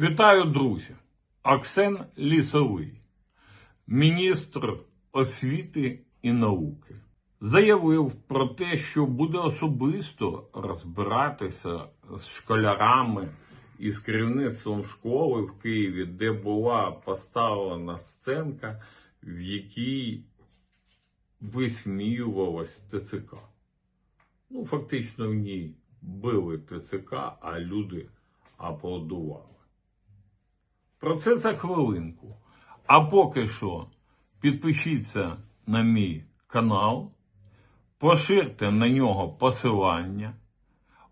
Вітаю, друзі! Оксен Лісовий, міністр освіти і науки, заявив про те, що буде особисто розбиратися з школярами і з керівництвом школи в Києві, де була поставлена сценка, в якій висміювалась ТЦК. Ну, фактично в ній били ТЦК, а люди аплодували. Про це за хвилинку. А поки що підпишіться на мій канал, поширте на нього посилання,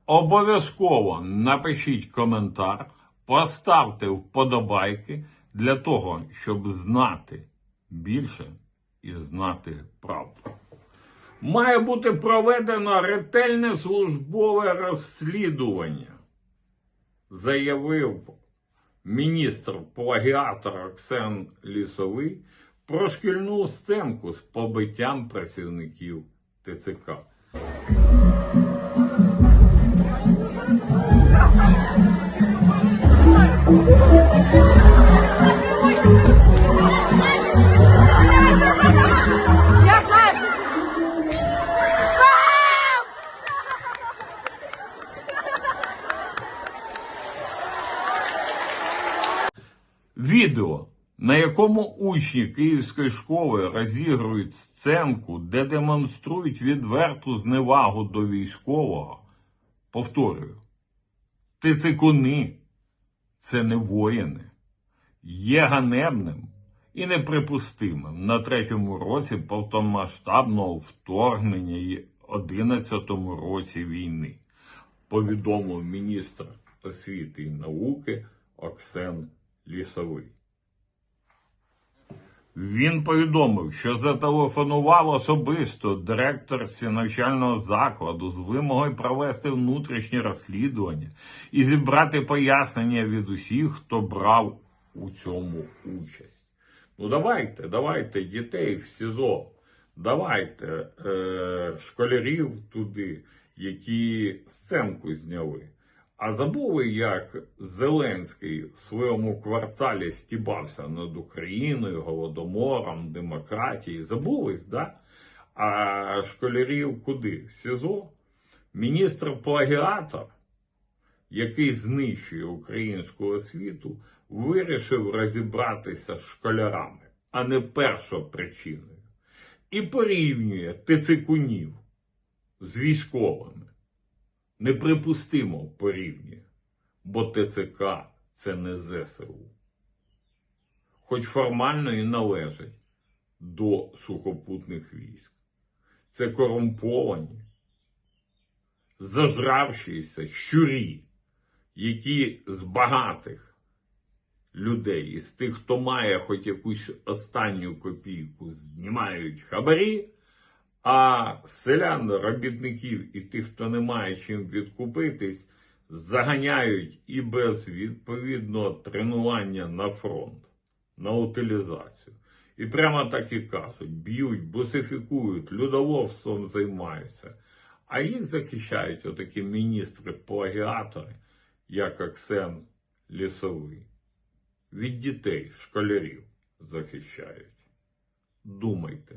обов'язково напишіть коментар, поставте вподобайки для того, щоб знати більше і знати правду. Має бути проведено ретельне службове розслідування, заявив міністр плагіатор Оксен Лісовий про шкільну сценку з побиттям працівників ТЦК. Відео, на якому учні Київської школи розігрують сценку, де демонструють відверту зневагу до військового, повторюю, тицикуни це не воїни, є ганебним і неприпустимим. На третьому році повномасштабного вторгнення і 11-му році війни, повідомив міністр освіти і науки Оксен Лісовий. Він повідомив, що зателефонував особисто директорці навчального закладу з вимогою провести внутрішнє розслідування і зібрати пояснення від усіх, хто брав у цьому участь. Ну давайте, давайте дітей в СІЗО, давайте е, школярів туди, які сценку зняли. А забули, як Зеленський в своєму кварталі стібався над Україною, голодомором, демократією. Забулись, да? А школярів куди? В СІЗО? Міністр плагіатор, який знищує українську освіту, вирішив розібратися з школярами, а не першопричиною. І порівнює тицикунів з військовими неприпустимо порівнює, бо ТЦК це не ЗСУ. Хоч формально і належить до сухопутних військ. Це корумповані, зажравшіся щурі, які з багатих людей, із тих, хто має хоч якусь останню копійку, знімають хабарі. А селян, робітників і тих, хто не має чим відкупитись, заганяють і без відповідного тренування на фронт, на утилізацію. І прямо так і кажуть: б'ють, бусифікують, людоловством займаються. А їх захищають отакі міністри-плагіатори, як Оксен Лісовий. Від дітей, школярів захищають. Думайте.